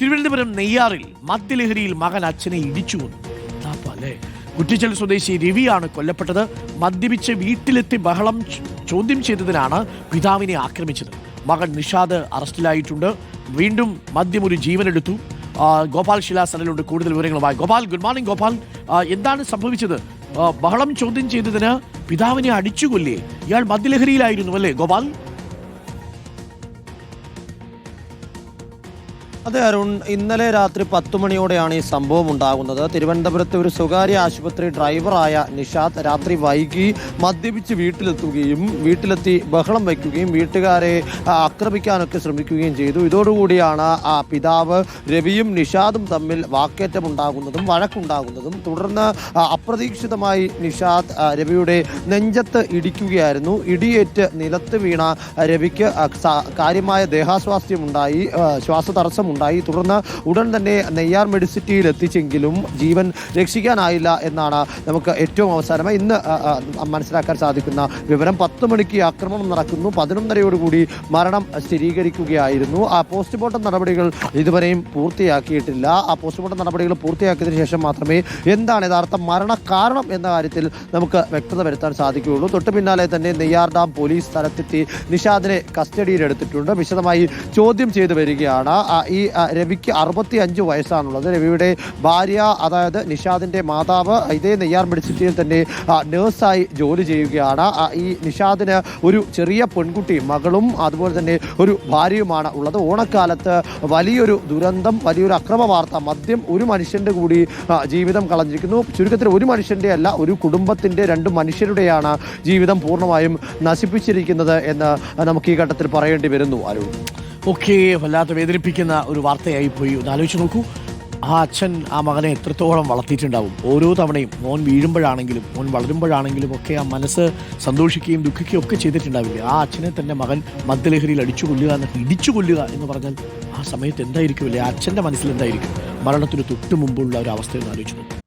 തിരുവനന്തപുരം നെയ്യാറിൽ മദ്യലഹരിയിൽ മകൻ അച്ഛനെ ഇടിച്ചു കൊന്നു. അല്ലേ കുറ്റിച്ചൽ സ്വദേശി രവിയാണ് കൊല്ലപ്പെട്ടത്. മദ്യപിച്ച് വീട്ടിലെത്തി ബഹളം ചോദ്യം ചെയ്തതിനാണ് പിതാവിനെ ആക്രമിച്ചത്. മകൻ നിഷാദ് അറസ്റ്റിലായിട്ടുണ്ട്. വീണ്ടും മദ്യം ഒരു ജീവനെടുത്തു. ഗോപാൽ ശിലാസനിലുണ്ട് കൂടുതൽ വിവരങ്ങളുമായി ഗോപാൽ ഗുഡ് മോർണിംഗ് ഗോപാൽ. എന്താണ് സംഭവിച്ചത്? ബഹളം ചോദ്യം ചെയ്തതിന് പിതാവിനെ അടിച്ചുകൊല്ലേ? ഇയാൾ മദ്യലഹരിയിലായിരുന്നു അല്ലേ ഗോപാൽ? അതെ അരുൺ. ഇന്നലെ രാത്രി പത്ത് മണിയോടെയാണ് ഈ സംഭവം ഉണ്ടാകുന്നത്. തിരുവനന്തപുരത്തെ ഒരു സ്വകാര്യ ആശുപത്രി ഡ്രൈവറായ നിഷാദ് രാത്രി വൈകി മദ്യപിച്ച് വീട്ടിലെത്തുകയും വീട്ടിലെത്തി ബഹളം വയ്ക്കുകയും വീട്ടുകാരെ ആക്രമിക്കാനൊക്കെ ശ്രമിക്കുകയും ചെയ്തു. ഇതോടുകൂടിയാണ് ആ പിതാവ് രവിയും നിഷാദും തമ്മിൽ വാക്കേറ്റം ഉണ്ടാകുന്നതും വഴക്കുണ്ടാകുന്നതും. തുടർന്ന് അപ്രതീക്ഷിതമായി നിഷാദ് രവിയുടെ നെഞ്ചത്ത് ഇടിക്കുകയായിരുന്നു. ഇടിയേറ്റ് നിലത്ത് വീണ രവിക്ക് കാര്യമായ ദേഹാസ്വാസ്ഥ്യമുണ്ടായി. ആ, ശ്വാസതടസ്സം ഉണ്ടായി. തുടർന്ന് ഉടൻ തന്നെ നെയ്യാർ മെഡിസിറ്റിയിൽ എത്തിച്ചെങ്കിലും ജീവൻ രക്ഷിക്കാനായില്ല എന്നാണ് നമുക്ക് ഏറ്റവും അവസാനമായി ഇന്ന് മനസ്സിലാക്കാൻ സാധിക്കുന്ന വിവരം. പത്ത് മണിക്ക് ആക്രമണം നടക്കുന്നു. പതിനൊന്നരയോടുകൂടി മരണം സ്ഥിരീകരിക്കുകയായിരുന്നു. ആ പോസ്റ്റ്മോർട്ടം നടപടികൾ ഇതുവരെയും പൂർത്തിയാക്കിയിട്ടില്ല. ആ പോസ്റ്റ്മോർട്ടം നടപടികൾ പൂർത്തിയാക്കിയതിനു ശേഷം മാത്രമേ എന്താണ് യഥാർത്ഥ മരണകാരണം എന്ന കാര്യത്തിൽ നമുക്ക് വ്യക്തത വരുത്താൻ സാധിക്കുകയുള്ളൂ. തൊട്ടു പിന്നാലെ തന്നെ നെയ്യാർ ഡാം പോലീസ് സ്ഥലത്തെത്തി നിഷാദിനെ കസ്റ്റഡിയിൽ എടുത്തിട്ടുണ്ട് വിശദമായി ചോദ്യം ചെയ്തു വരികയാണ്. ഈ രവിക്ക് അറുപത്തി അഞ്ച് വയസ്സാണുള്ളത്. രവിയുടെ ഭാര്യ അതായത് നിഷാദിന്റെ മാതാവ് ഇതേ നെയ്യാർ മെഡിസിറ്റിയിൽ തന്നെ നേഴ്സായി ജോലി ചെയ്യുകയാണ്. ഈ നിഷാദിന് ഒരു ചെറിയ പെൺകുട്ടി മകളും അതുപോലെ തന്നെ ഒരു ഭാര്യയുമാണ് ഉള്ളത്. ഓണക്കാലത്ത് വലിയൊരു ദുരന്തം വലിയൊരു അക്രമ വാർത്ത മദ്യം ഒരു മനുഷ്യന്റെ കൂടി ജീവിതം കളഞ്ഞിരിക്കുന്നു. ചുരുക്കത്തിൽ ഒരു മനുഷ്യന്റെ അല്ല ഒരു കുടുംബത്തിന്റെ രണ്ട് മനുഷ്യരുടെയാണ് ജീവിതം പൂർണമായും നശിപ്പിച്ചിരിക്കുന്നത് എന്ന് നമുക്ക് ഈ ഘട്ടത്തിൽ പറയേണ്ടി വരുന്നു അരുൺ. ഒക്കെ വല്ലാത്ത വേദനിപ്പിക്കുന്ന ഒരു വാർത്തയായി പോയി ഒന്ന് ആലോചിച്ച് നോക്കൂ. ആ അച്ഛൻ ആ മകനെ എത്രത്തോളം വളർത്തിയിട്ടുണ്ടാവും. ഓരോ തവണയും മോൻ വീഴുമ്പോഴാണെങ്കിലും മോൻ വളരുമ്പോഴാണെങ്കിലും ഒക്കെ ആ മനസ്സ് സന്തോഷിക്കുകയും ദുഃഖിക്കുകയും ഒക്കെ ചെയ്തിട്ടുണ്ടാവില്ലേ? ആ അച്ഛനെ തന്നെ മകൻ മദ്യലഹരിയിൽ അടിച്ചു കൊല്ലുക എന്നൊക്കെ ഇടിച്ചു കൊല്ലുക എന്ന് പറഞ്ഞാൽ ആ സമയത്ത് എന്തായിരിക്കും അല്ലേ ആ അച്ഛന്റെ മനസ്സിൽ എന്തായിരിക്കും? മരണത്തിന് തൊട്ട് മുമ്പുള്ള ഒരു അവസ്ഥ എന്ന് ആലോചിച്ചു